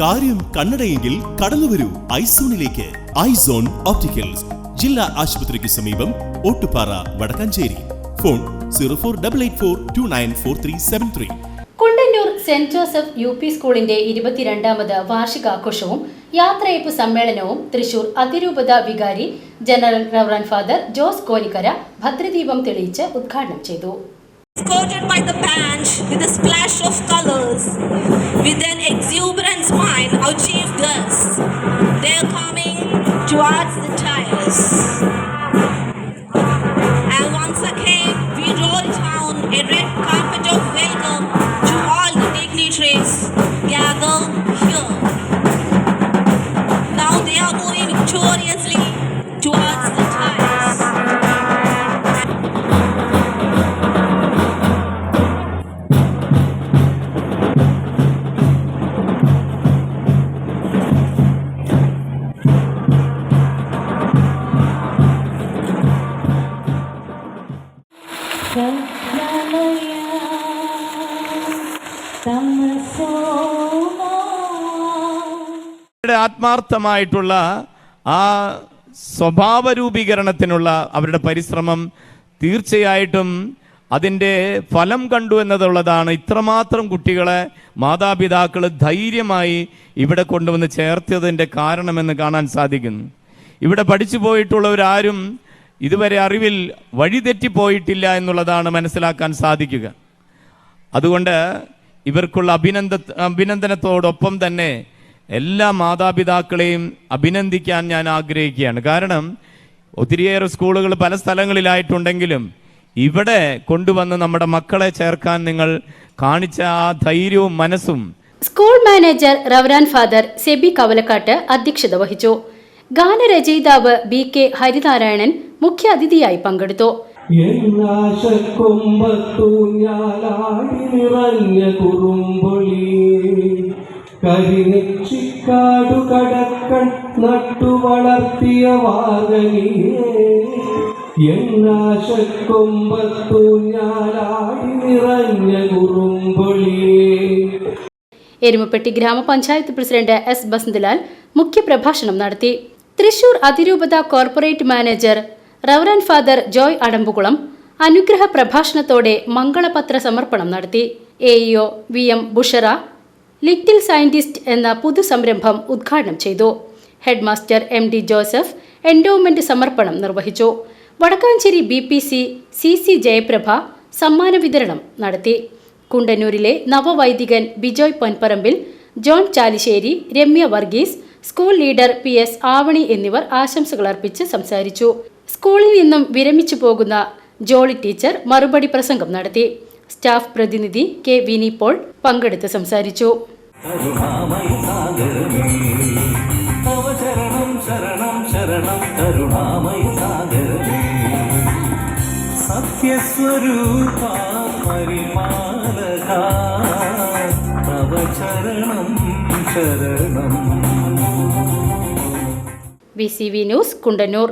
കാര്യം കണ്ണടയെങ്കിൽ കടന്നുവരൂ ഐസോണിലേക്ക്. Eyes on opticals. ജില്ലാ ആശുപത്രിക്ക് സമീപം Ottupara Vadakkanchery. Phone zero four double eight four two nine four three seven three. Kundannoor saint Joseph U P സ്കൂളിന്റെ ഇരുപത്തിരണ്ടാമത് വാർഷികാഘോഷവും യാത്രയപ്പ് സമ്മേളനവും തൃശൂർ അതിരൂപത വികാരി general reverend father Jose Kolikkara ഭദ്രദീപം തെളിയിച്ച് ഉദ്ഘാടനം ചെയ്തു. Escorted by the band with a splash of colors. With an exuberant And once again, we roll down a red carpet of welcome to all the dignitaries gathered here. Now they are moving victoriously ആത്മാർത്ഥമായിട്ടുള്ള ആ സ്വഭാവ രൂപീകരണത്തിനുള്ള അവരുടെ പരിശ്രമം തീർച്ചയായിട്ടും അതിന്റെ ഫലം കണ്ടു എന്നതുള്ളതാണ്. ഇത്രമാത്രം കുട്ടികളെ മാതാപിതാക്കൾ ധൈര്യമായി ഇവിടെ കൊണ്ടുവന്ന് ചേർത്തതിന്റെ കാരണമെന്ന് കാണാൻ സാധിക്കുന്നു. ഇവിടെ പഠിച്ചു പോയിട്ടുള്ളവരാരും ഇതുവരെ അറിവിൽ വഴിതെറ്റിപ്പോയിട്ടില്ല എന്നുള്ളതാണ് മനസ്സിലാക്കാൻ സാധിക്കുക. അതുകൊണ്ട് ഇവർക്കുള്ള അഭിനന്ദ അഭിനന്ദനത്തോടൊപ്പം തന്നെ എല്ലാ മാതാപിതാക്കളെയും അഭിനന്ദിക്കാൻ ഞാൻ ആഗ്രഹിക്കുകയാണ്. കാരണം ഒത്തിരിയേറെ സ്കൂളുകൾ പല സ്ഥലങ്ങളിലായിട്ടുണ്ടെങ്കിലും ഇവിടെ കൊണ്ടുവന്ന് നമ്മുടെ മക്കളെ ചേർക്കാൻ നിങ്ങൾ കാണിച്ച ആ ധൈര്യവും മനസ്സും school manager reverend father Sebi Kavalakkatt അധ്യക്ഷത വഹിച്ചു. ഗാനരചയിതാവ് ബി കെ ഹരിനാരായണൻ മുഖ്യാതിഥിയായി പങ്കെടുത്തു. എന്നാശക്കൊമ്പത്തൂഞ്ഞാലാടി നിറഞ്ഞ കുറുമ്പൊളി. കരിനെച്ചിക്കാടു കടക്കൺ നട്ടു വളർത്തിയ വാഗനിയേ. എന്നാശക്കൊമ്പത്തൂഞ്ഞാലാടി നിറഞ്ഞ കുറുമ്പൊളിയേ എരുമപ്പെട്ടി ഗ്രാമപഞ്ചായത്ത് പ്രസിഡന്റ് എസ് ബസന്തലാൽ മുഖ്യപ്രഭാഷണം നടത്തി. തൃശൂർ അതിരൂപത corporate manager reverend father Joy Adambukulam അനുഗ്രഹ പ്രഭാഷണത്തോടെ മംഗളപത്ര സമർപ്പണം നടത്തി. A EO V M Bushara little scientist എന്ന പുതുസംരംഭം ഉദ്ഘാടനം ചെയ്തു. Headmaster M D Joseph endowment സമർപ്പണം നിർവഹിച്ചു. Vadakkanchery B P C C C Jayaprabha സമ്മാന വിതരണം നടത്തി. കുണ്ടന്നൂരിലെ നവവൈദികൻ Bijoy Ponparambil John Chalissery Ramya Varghese school leader P S Avani എന്നിവർ ആശംസകൾ അർപ്പിച്ച് സംസാരിച്ചു. സ്കൂളിൽ നിന്നും വിരമിച്ചു പോകുന്ന ജോളി ടീച്ചർ മറുപടി പ്രസംഗം നടത്തി. സ്റ്റാഫ് പ്രതിനിധി കെ വിനി പോൾ പങ്കെടുത്ത് സംസാരിച്ചു. സത്യസ്വരൂപ തവ ശരണം. V C V news Kundannoor.